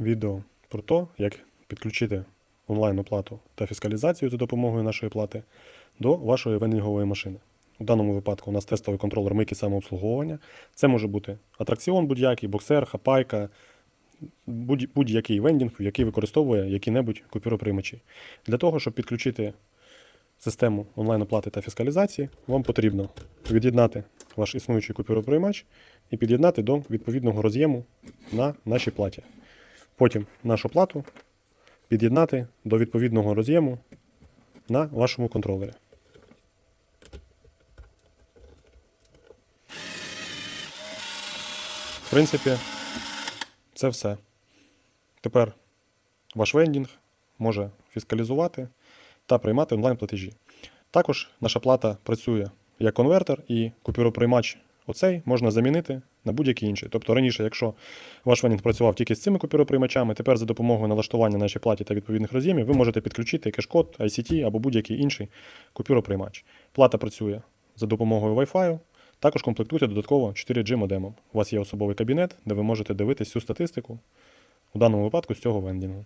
відео про те, як підключити онлайн-оплату та фіскалізацію за допомогою нашої плати до вашої вендингової машини. У даному випадку у нас тестовий контролер мийки самообслуговування. Це може бути атракціон будь-який, боксер, хапайка, будь- будь-який вендінг, який використовує які-небудь купюроприймачі. Для того, щоб підключити систему онлайн-оплати та фіскалізації, вам потрібно від'єднати ваш існуючий купюроприймач і під'єднати до відповідного роз'єму на нашій платі. Потім нашу плату під'єднати до відповідного роз'єму на вашому контролері. В принципі, це все. Тепер ваш вендінг може фіскалізувати та приймати онлайн-платежі. Також наша плата працює як конвертер, і купюроприймач оцей можна замінити на будь-який інший. Тобто раніше, якщо ваш вендінг працював тільки з цими купюроприймачами, тепер за допомогою налаштування нашій платі та відповідних роз'ємів ви можете підключити кеш-код, ICT або будь-який інший купюроприймач. Плата працює за допомогою Wi-Fi. Також комплектуйте додатково 4G модемом. У вас є особовий кабінет, де ви можете дивитись всю статистику, у даному випадку з цього вендінгу.